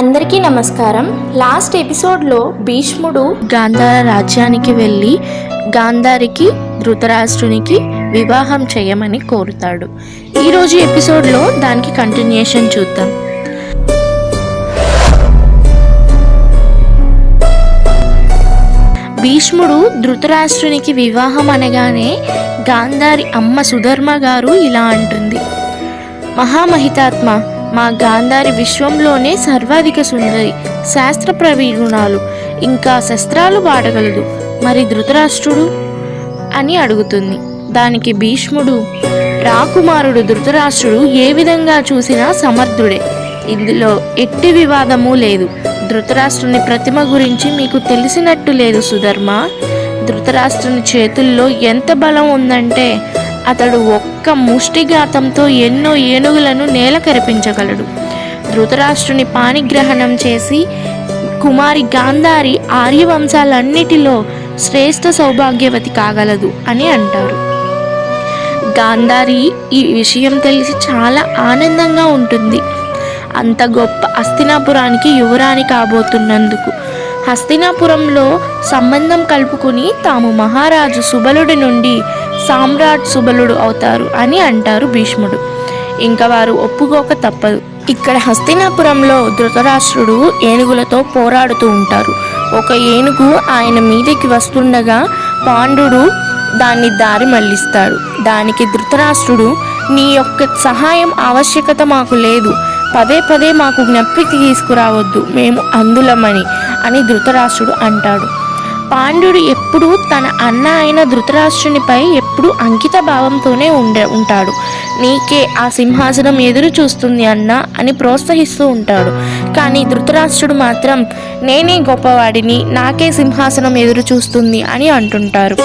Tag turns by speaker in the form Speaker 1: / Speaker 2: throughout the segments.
Speaker 1: అందరికీ నమస్కారం. లాస్ట్ ఎపిసోడ్లో భీష్ముడు
Speaker 2: గాంధార రాజ్యానికి వెళ్ళి గాంధారికి ధృతరాష్ట్రునికి వివాహం చేయమని కోరుతాడు. ఈరోజు ఎపిసోడ్లో దానికి కంటిన్యూషన్ చూద్దాం. భీష్ముడు ధృతరాష్ట్రునికి వివాహం అనగానే గాంధారి అమ్మ సుధర్మ గారు ఇలా అంటుంది. మహామహితాత్మ మా గాంధారి విశ్వంలోనే సర్వాధిక సుందరి శాస్త్ర ప్రవీణురాలు ఇంకా శస్త్రాలు వాడగలదు మరి ధృతరాష్ట్రుడు? అని అడుగుతుంది. దానికి భీష్ముడు రాకుమారుడు ధృతరాష్ట్రుడు ఏ విధంగా చూసినా సమర్థుడే. ఇందులో ఎట్టి వివాదము లేదు. ధృతరాష్ట్రుని ప్రతిమ గురించి మీకు తెలిసినట్టు లేదు సుధర్మ. ధృతరాష్ట్రుని చేతుల్లో ఎంత బలం ఉందంటే అతడు ఒక్క ముష్టిఘాతంతో ఎన్నో ఏనుగులను నేల కరిపించగలడు. ధృతరాష్ట్రుని పాణిగ్రహణం చేసి కుమారి గాంధారి ఆర్యవంశాలన్నిటిలో శ్రేష్ఠ సౌభాగ్యవతి కాగలదు అని అంటారు. గాంధారి ఈ విషయం తెలిసి చాలా ఆనందంగా ఉంటుంది. అంత గొప్ప హస్తినాపురానికి యువరాణి కాబోతున్నందుకు. హస్తినాపురంలో సంబంధం కలుపుకుని తాము మహారాజు సుబలుడి నుండి సామ్రాట్ సుబలుడు అవుతారు అని అంటారు భీష్ముడు. ఇంకా వారు ఒప్పుకోక తప్పదు. ఇక్కడ హస్తినాపురంలో ధృతరాష్ట్రుడు ఏనుగులతో పోరాడుతూ ఉంటారు. ఒక ఏనుగు ఆయన మీదకి వస్తుండగా పాండుడు దాన్ని దారి మళ్ళిస్తాడు దానికి ధృతరాష్ట్రుడు నీ యొక్క సహాయం ఆవశ్యకత మాకు లేదు. పదే పదే మాకు జ్ఞప్తికి తీసుకురావద్దు. మేము అందులమని అని ధృతరాష్ట్రుడు అంటాడు. పాండుడు ఎప్పుడూ తన అన్న అయిన ధృతరాష్ట్రునిపై ఎప్పుడు అంకిత భావంతోనే ఉండే ఉంటాడు. నీకే ఆ సింహాసనం ఎదురు చూస్తుంది అన్న అని ప్రోత్సహిస్తూ ఉంటాడు. కానీ ధృతరాష్ట్రుడు మాత్రం నేనే గొప్పవాడిని నాకే సింహాసనం ఎదురు చూస్తుంది అని అంటుంటారు.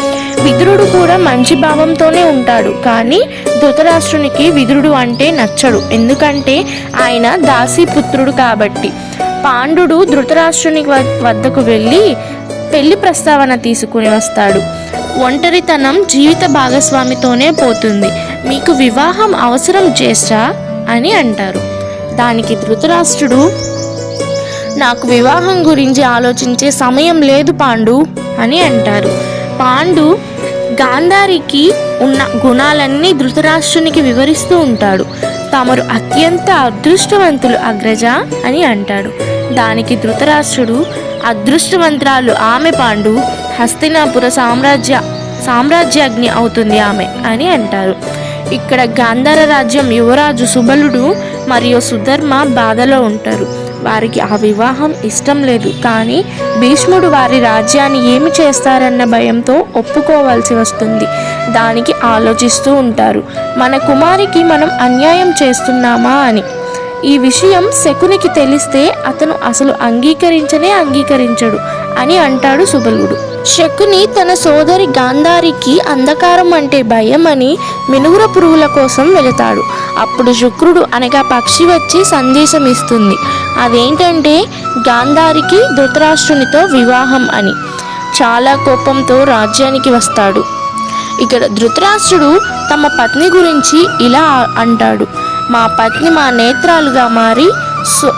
Speaker 2: విదురుడు కూడా మంచి భావంతోనే ఉంటాడు. కానీ ధృతరాష్ట్రునికి విదురుడు అంటే నచ్చడు. ఎందుకంటే ఆయన దాసీపుత్రుడు కాబట్టి. పాండుడు ధృతరాష్ట్రుని వ- వద్దకు వెళ్ళి పెళ్ళి ప్రస్తావన తీసుకుని వస్తాడు. ఒంటరితనం జీవిత భాగస్వామితోనే పోతుంది. మీకు వివాహం అవసరం చేస్తా అని అంటారు. దానికి ధృతరాష్ట్రుడు నాకు వివాహం గురించి ఆలోచించే సమయం లేదు పాండు అని అంటారు. పాండు గాంధారికి ఉన్న గుణాలన్నీ ధృతరాష్ట్రునికి వివరిస్తూ ఉంటాడు. తమరు అత్యంత అదృష్టవంతులు అగ్రజ అని అంటాడు. దానికి ధృతరాష్ట్రుడు అదృష్టవంతురాలు ఆమె పాండు హస్తినాపుర సామ్రాజ్య సామ్రాజ్యాగ్ని అవుతుంది ఆమె అని అంటారు. ఇక్కడ గాంధార రాజ్యం యువరాజు సుబలుడు మరియు సుధర్మ బాధలో ఉంటారు. వారికి ఆ వివాహం ఇష్టం లేదు. కానీ భీష్ముడు వారి రాజ్యాన్ని ఏమి చేస్తారన్న భయంతో ఒప్పుకోవాల్సి వస్తుంది. దానికి ఆలోచిస్తూ ఉంటారు. మన కుమారికి మనం అన్యాయం చేస్తున్నామా అని. ఈ విషయం శకునికి తెలిస్తే అతను అసలు అంగీకరించనే అంగీకరించడు అని అంటాడు సుబలుడు శకుని తన సోదరి గాంధారికి అంధకారం అంటే భయం అని మినుగుర పురుగుల కోసం వెళతాడు. అప్పుడు శుక్రుడు అనగా పక్షి వచ్చి సందేశం ఇస్తుంది. అదేంటంటే గాంధారికి ధృతరాష్ట్రునితో వివాహం అని. చాలా కోపంతో రాజ్యానికి వస్తాడు. ఇక్కడ ధృతరాష్ట్రుడు తమ పత్ని గురించి ఇలా అంటాడు. మా పత్ని మా నేత్రాలుగా మారి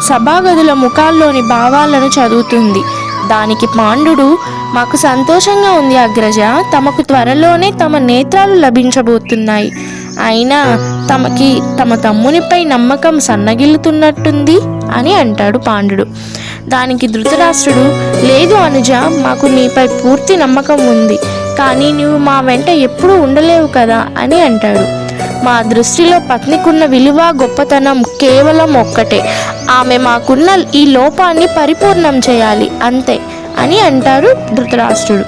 Speaker 2: సభాగదుల ముఖాల్లోని భావాలను చదువుతుంది. దానికి పాండుడు మాకు సంతోషంగా ఉంది అగ్రజ తమకు త్వరలోనే తమ నేత్రాలు లభించబోతున్నాయి. అయినా తమకి తమ తమ్మునిపై నమ్మకం సన్నగిల్లుతున్నట్టుంది అని అంటాడు పాండుడు. దానికి ధృతరాష్ట్రుడు లేదు అనుజ మాకు నీపై పూర్తి నమ్మకం ఉంది. కానీ నువ్వు మా వెంట ఎప్పుడూ ఉండలేవు కదా అని అంటాడు. మా దృష్టిలో పత్నికున్న విలువ గొప్పతనం కేవలం ఒక్కటే. ఆమె మాకున్న ఈ లోపాన్ని పరిపూర్ణం చేయాలి అంతే అని అంటారు ధృతరాష్ట్రుడు.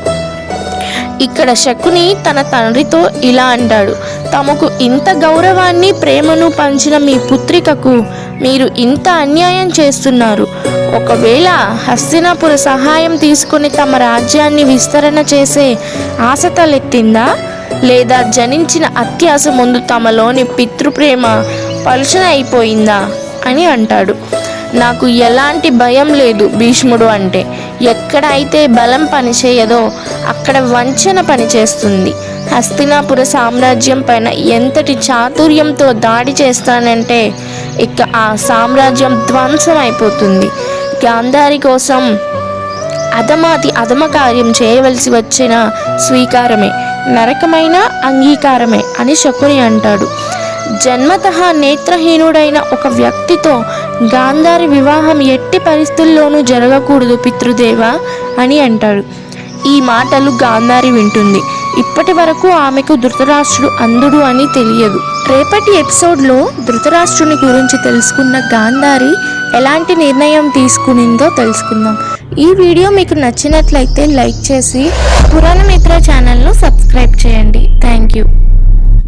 Speaker 2: ఇక్కడ శకుని తన తండ్రితో ఇలా అంటాడు తమకు ఇంత గౌరవాన్ని ప్రేమను పంచిన మీ పుత్రికకు మీరు ఇంత అన్యాయం చేస్తున్నారు. ఒకవేళ హస్తినాపుర సహాయం తీసుకుని తమ రాజ్యాన్ని విస్తరణ చేసే ఆశ తలెత్తిందా? లేదా జనించిన అత్యాస ముందు తమలోని పితృప్రేమ పలుచన అయిపోయిందా? అని అంటాడు. నాకు ఎలాంటి భయం లేదు భీష్ముడు అంటే. ఎక్కడ అయితే బలం పనిచేయదో అక్కడ వంచన పనిచేస్తుంది. హస్తినాపుర సామ్రాజ్యం పైన ఎంతటి చాతుర్యంతో దాడి చేస్తానంటే ఇక ఆ సామ్రాజ్యం ధ్వంసం అయిపోతుంది గాంధారి కోసం అధమాతి అధమ కార్యం చేయవలసి వచ్చిన స్వీకారమే. నరకమైన అంగీకారమే అని శకుని అంటాడు. జన్మత నేత్రహీనుడైన ఒక వ్యక్తితో గాంధారి వివాహం ఎట్టి పరిస్థితుల్లోనూ జరగకూడదు పితృదేవ అని అంటాడు. ఈ మాటలు గాంధారి వింటుంది. ఇప్పటి వరకు ఆమెకు ధృతరాష్ట్రుడు అందుడు అని తెలియదు. రేపటి ఎపిసోడ్లో ధృతరాష్ట్రుని గురించి తెలుసుకున్న గాంధారి ఎలాంటి నిర్ణయం తీసుకునిందో తెలుసుకుందాం. ఈ వీడియో మీకు నచ్చినట్లయితే లైక్ చేసి పురాణ మిత్ర ఛానల్ను సబ్స్క్రైబ్ చేయండి. Thank you.